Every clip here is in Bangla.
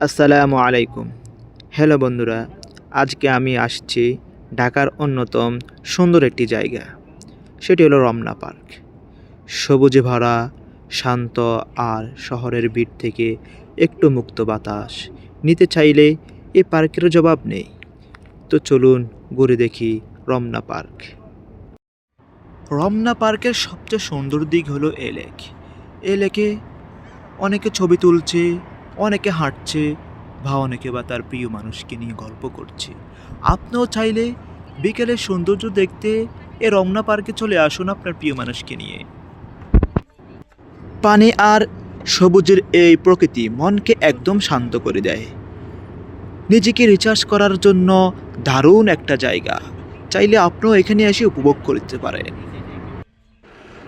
আসসালামু আলাইকুম। হ্যালো বন্ধুরা, আজকে আমি আসছি ঢাকার অন্যতম সুন্দর একটি জায়গা। সেটি হলো রমনা পার্ক। সবুজে ভরা, শান্ত আর শহরের ভিড় থেকে একটু মুক্ত বাতাস। নিতে চাইলে এ পার্কের জবাব নেই। তো চলুন ঘুরে দেখি রমনা পার্ক। রমনা পার্কের সবচেয়ে সুন্দর দিক হলো এ লেক। এ লেকে অনেকে ছবি তুলছে, অনেকে হাঁটছে, বা অনেকে বা তার প্রিয় মানুষকে নিয়ে গল্প করছে। আপনিও চাইলে বিকেলের সৌন্দর্য দেখতে এ রমনা পার্কে চলে আসুন আপনার প্রিয় মানুষকে নিয়ে। পানি আর সবুজের এই প্রকৃতি মনকে একদম শান্ত করে দেয়। নিজেকে রিচার্জ করার জন্য দারুণ একটা জায়গা। চাইলে আপনিও এখানে এসে উপভোগ করতে পারেন।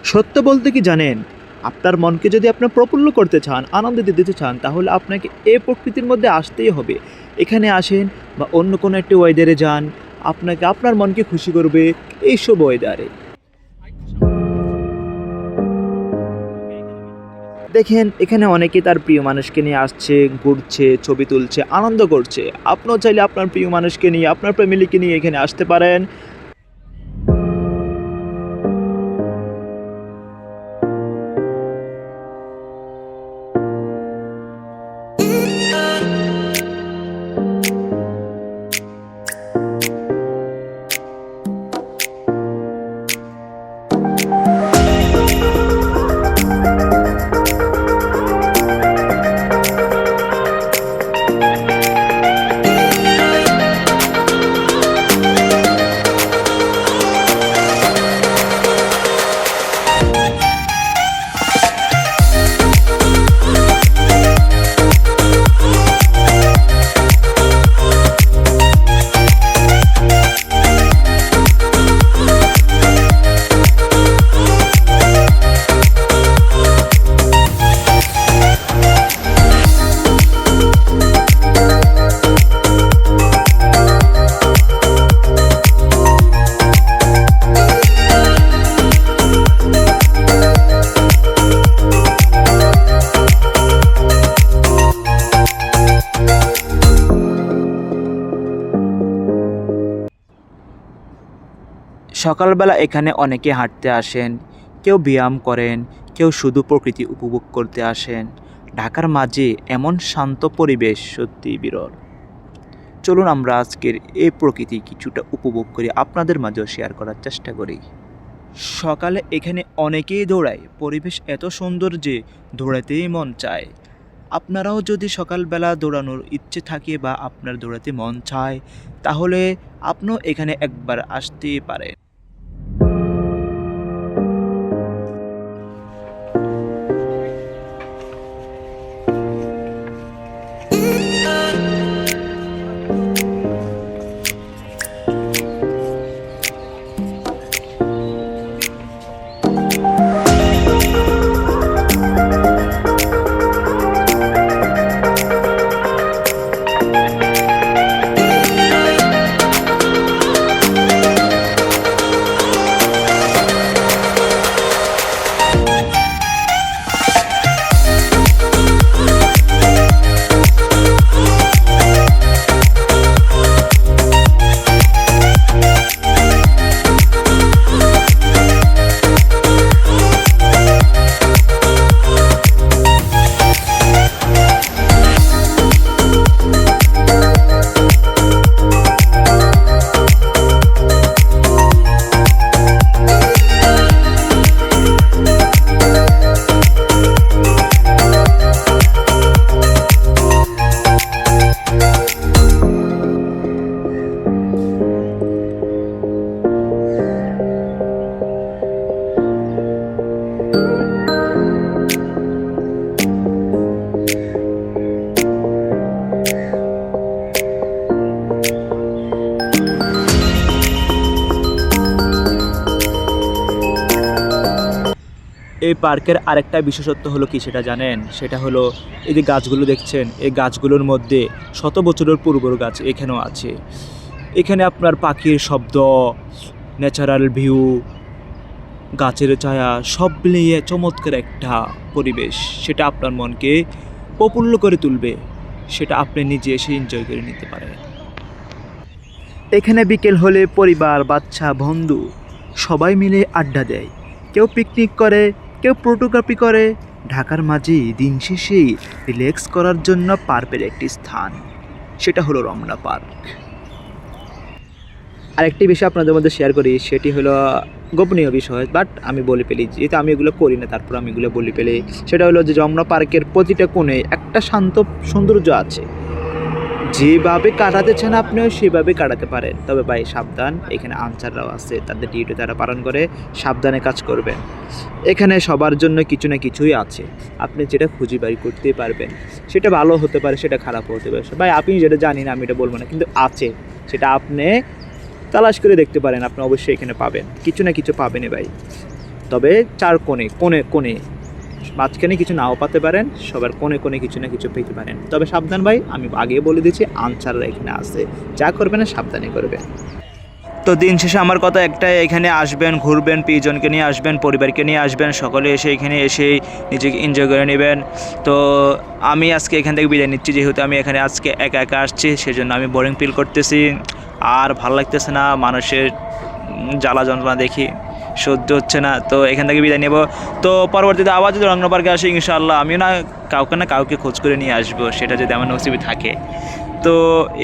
সত্য বলতে কি জানেন? আপনার মনকে যদি আপনার প্রফুল্ল করতে চান, আনন্দ দিতে চান, তাহলে আপনাকে এই প্রকৃতির মধ্যে আসতেই হবে। এখানে আসেন বা অন্য কোনো একটি ওয়েদারে যান, আপনাকে, আপনার মনকে খুশি করবে এইসব ওয়েদারে দেখেন, এখানে অনেকে তার প্রিয় মানুষকে নিয়ে আসছে, ঘুরছে, ছবি তুলছে, আনন্দ করছে। আপনিও চাইলে আপনার প্রিয় মানুষকে নিয়ে, আপনার ফ্যামিলিকে নিয়ে এখানে আসতে পারেন। সকালবেলা এখানে অনেকে হাঁটতে আসেন, কেউ ব্যায়াম করেন, কেউ শুধু প্রকৃতি উপভোগ করতে আসেন। ঢাকার মাঝে এমন শান্ত পরিবেশ সত্যিই বিরল। চলুন আমরা আজকের এই প্রকৃতি কিছুটা উপভোগ করি আপনাদের মাঝেও শেয়ার করার চেষ্টা করি। সকালে এখানে অনেকেই দৌড়ায়। পরিবেশ এত সুন্দর যে দৌড়াতেই মন চায়। আপনারাও যদি সকালবেলা দৌড়ানোর ইচ্ছে থাকে বা আপনার দৌড়াতে মন চায়, তাহলে আপনিও এখানে একবার আসতেই পারেন। এই পার্কের আরেকটা বিশেষত্ব হলো কি সেটা জানেন? সেটা হলো এই যে গাছগুলো দেখছেন, এই গাছগুলোর মধ্যে শত বছরের পূর্বর গাছ এখানেও আছে। এখানে আপনার পাখির শব্দ ন্যাচারাল ভিউ গাছের ছায়া, সব মিলিয়ে চমৎকার একটা পরিবেশ। সেটা আপনার মনকে প্রফুল্ল করে তুলবে। সেটা আপনি নিজে এসে এনজয় করে নিতে পারেন। এখানে বিকেল হলে পরিবার, বাচ্চা, বন্ধু সবাই মিলে আড্ডা দেয়। কেউ পিকনিক করে কেউ ফটোগ্রাফি করে। ঢাকার মাঝে দিন শেষে রিল্যাক্স করার জন্য পার্কের একটি স্থান, সেটা হলো রমনা পার্ক। আরেকটি বিষয় আপনাদের মধ্যে শেয়ার করি, সেটি হলো গোপনীয় বিষয় বাট আমি বলে ফেলি, যেহেতু আমি এগুলো করি না, তারপর আমি এগুলো বলে ফেলি, সেটা হলো যে রমনা পার্কের প্রতিটা কোণে একটা শান্ত সৌন্দর্য আছে। যেভাবে কাটাতে চান আপনিও সেভাবে কাটাতে পারেন। তবে ভাই, সাবধান। এখানে আনসাররাও আছে, তাদের ডিউটি তারা পালন করে, সাবধানে কাজ করবেন। এখানে সবার জন্য কিছু না কিছুই আছে। আপনি যেটা খুঁজে বাড়ি করতেই পারবেন। সেটা ভালো হতে পারে, সেটা খারাপ হতে পারে। ভাই, আপনি যেটা জানি না আমি এটা বলব না, কিন্তু আছে। সেটা আপনি তালাশ করে দেখতে পারেন, আপনি অবশ্যই এখানে পাবেন। কিছু না কিছু পাবেনই ভাই। তবে চার কোণে কোণে কোণে। মাঝখানে কিছু নাও পাতে পারেন, সবার কোণে কোণে কিছু না কিছু পেতে পারেন। তবে সাবধান ভাই, আমি আগে বলে দিচ্ছি আনসাররা এখানে আছে। যা করবেন সাবধানে করবেন। তো দিন শেষে আমার কথা একটাই, এখানে আসবেন, ঘুরবেন, প্রিয়জনকে নিয়ে আসবেন, পরিবারকে নিয়ে আসবেন, সকলে এসে এখানে এসে নিজেকে এনজয় করে নেবেন। তো আমি আজকে এখান থেকে বিদায় নিচ্ছি, যেহেতু আমি এখানে আজকে একা একা আসছি, সেজন্য আমি বোরিং ফিল করতেছি। আর ভালো লাগতেছে না, মানুষের জ্বালা যন্ত্রণা দেখি। সহ্য হচ্ছে না। তো এখান থেকে বিদায় নেব। তো পরবর্তীতে আবার যদি রংনা পার্কে আসি, ইনশাআল্লাহ আমিও না কাউকে না কাউকে খোঁজ করে নিয়ে আসব, সেটা যদি আমার নসিবে থাকে। তো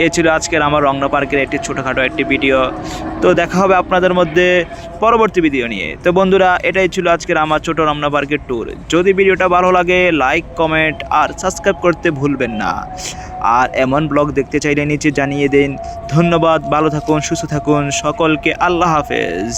এ ছিল আজকের আমার রংনা পার্কের একটি ছোটোখাটো একটি ভিডিও। তো দেখা হবে আপনাদের মধ্যে পরবর্তী ভিডিও নিয়ে। তো বন্ধুরা, এটাই ছিল আজকের আমার ছোটো রমনা পার্কের ট্যুর যদি ভিডিওটা ভালো লাগে লাইক কমেন্ট আর সাবস্ক্রাইব করতে ভুলবেন না। আর এমন ব্লগ দেখতে চাইলে নিচে জানিয়ে দিন। ধন্যবাদ, ভালো থাকুন, সুস্থ থাকুন, সকলকে আল্লাহ হাফেজ।